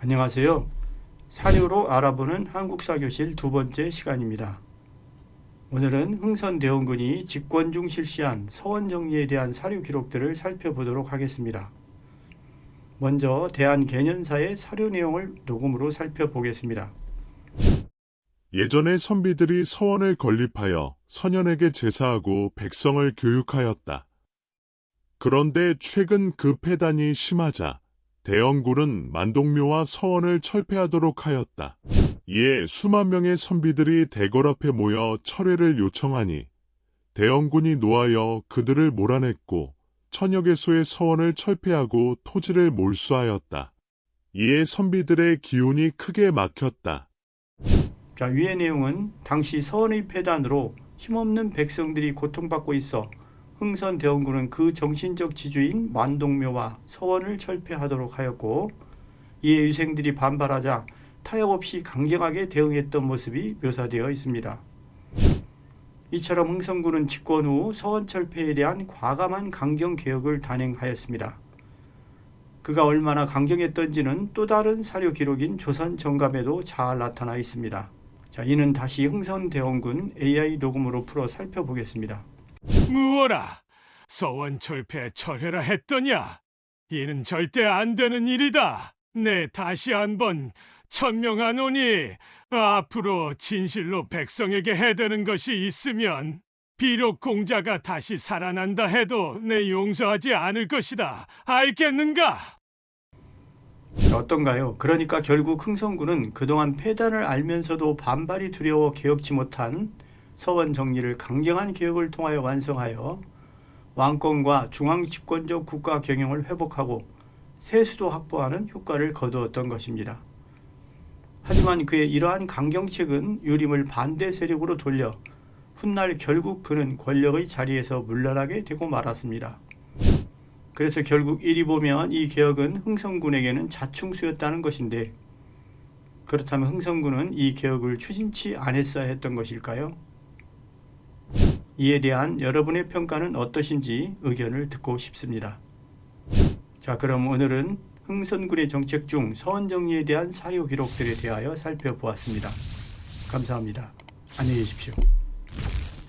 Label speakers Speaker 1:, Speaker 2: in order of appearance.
Speaker 1: 안녕하세요. 사료로 알아보는 한국사교실 두 번째 시간입니다. 오늘은 흥선대원군이 집권 중 실시한 서원 정리에 대한 사료 기록들을 살펴보도록 하겠습니다. 먼저 대한개년사의 사료 내용을 녹음으로 살펴보겠습니다.
Speaker 2: 예전에 선비들이 서원을 건립하여 선현에게 제사하고 백성을 교육하였다. 그런데 최근 그 폐단이 심하자 대원군은 만동묘와 서원을 철폐하도록 하였다. 이에 수만 명의 선비들이 대궐 앞에 모여 철회를 요청하니 대원군이 노하여 그들을 몰아냈고 천여 개소의 서원을 철폐하고 토지를 몰수하였다. 이에 선비들의 기운이 크게 막혔다.
Speaker 1: 자, 위의 내용은 당시 서원의 폐단으로 힘없는 백성들이 고통받고 있어 흥선대원군은 그 정신적 지주인 만동묘와 서원을 철폐하도록 하였고 이에 유생들이 반발하자 타협 없이 강경하게 대응했던 모습이 묘사되어 있습니다. 이처럼 흥선군은 집권 후 서원 철폐에 대한 과감한 강경 개혁을 단행하였습니다. 그가 얼마나 강경했던지는 또 다른 사료 기록인 조선 정감에도 잘 나타나 있습니다. 자, 이는 다시 흥선대원군 AI 녹음으로 풀어 살펴보겠습니다.
Speaker 3: 무어라 서원 철폐 철회라 했더냐? 이는 절대 안 되는 일이다. 네 다시 한번 천명하노니 앞으로 진실로 백성에게 해되는 것이 있으면 비록 공자가 다시 살아난다 해도 내 용서하지 않을 것이다. 알겠는가?
Speaker 1: 어떤가요? 그러니까 결국 흥선군은 그동안 폐단을 알면서도 반발이 두려워 개혁지 못한 서원 정리를 강경한 개혁을 통하여 완성하여 왕권과 중앙 집권적 국가 경영을 회복하고 세수도 확보하는 효과를 거두었던 것입니다. 하지만 그의 이러한 강경책은 유림을 반대 세력으로 돌려 훗날 결국 그는 권력의 자리에서 물러나게 되고 말았습니다. 그래서 결국 이리 보면 이 개혁은 흥선군에게는 자충수였다는 것인데 그렇다면 흥선군은 이 개혁을 추진치 않았어야 했던 것일까요? 이에 대한 여러분의 평가는 어떠신지 의견을 듣고 싶습니다. 자, 그럼 오늘은 흥선군의 정책 중 서원 정리에 대한 사료 기록들에 대하여 살펴보았습니다. 감사합니다. 안녕히 계십시오.